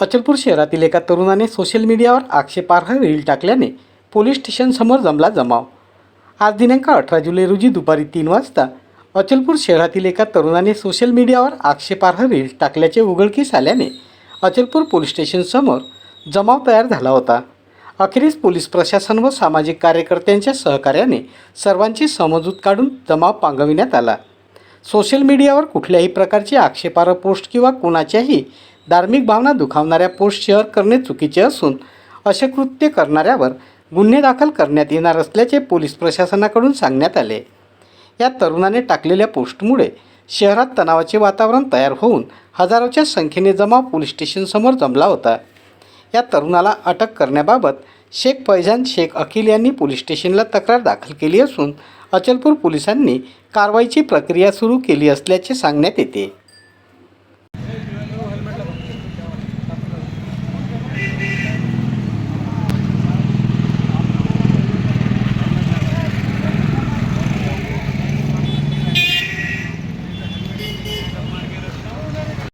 अचलपूर शहरातील एका तरुणाने सोशल मीडियावर आक्षेपार्ह रील टाकल्याने पोलीस स्टेशनसमोर जमला जमाव. आज दिनांक अठरा जुलै रोजी दुपारी तीन वाजता अचलपूर शहरातील एका तरुणाने सोशल मीडियावर आक्षेपार्ह रील टाकल्याचे उघडकीस आल्याने अचलपूर पोलीस स्टेशनसमोर जमाव तयार झाला होता. अखेरीस पोलीस प्रशासन व सामाजिक कार्यकर्त्यांच्या सहकार्याने सर्वांची समजूत काढून जमाव पांगविण्यात आला. सोशल मीडियावर कुठल्याही प्रकारची आक्षेपार्ह पोस्ट किंवा कुणाच्याही धार्मिक भावना दुखावणाऱ्या पोस्ट शेअर करणे चुकीचे असून असे कृत्य करणाऱ्यावर गुन्हे दाखल करण्यात येणार असल्याचे पोलीस प्रशासनाकडून सांगण्यात आले. या तरुणाने टाकलेल्या पोस्टमुळे शहरात तणावाचे वातावरण तयार होऊन हजारोच्या संख्येने जमाव पोलीस स्टेशनसमोर जमला होता. या तरुणाला अटक करण्याबाबत शेख फैजान शेख अखिल यांनी पोलीस स्टेशनला तक्रार दाखल केली असून अचलपूर पोलिसांनी कारवाईची प्रक्रिया सुरू केली असल्याचे सांगण्यात येते. Thank you.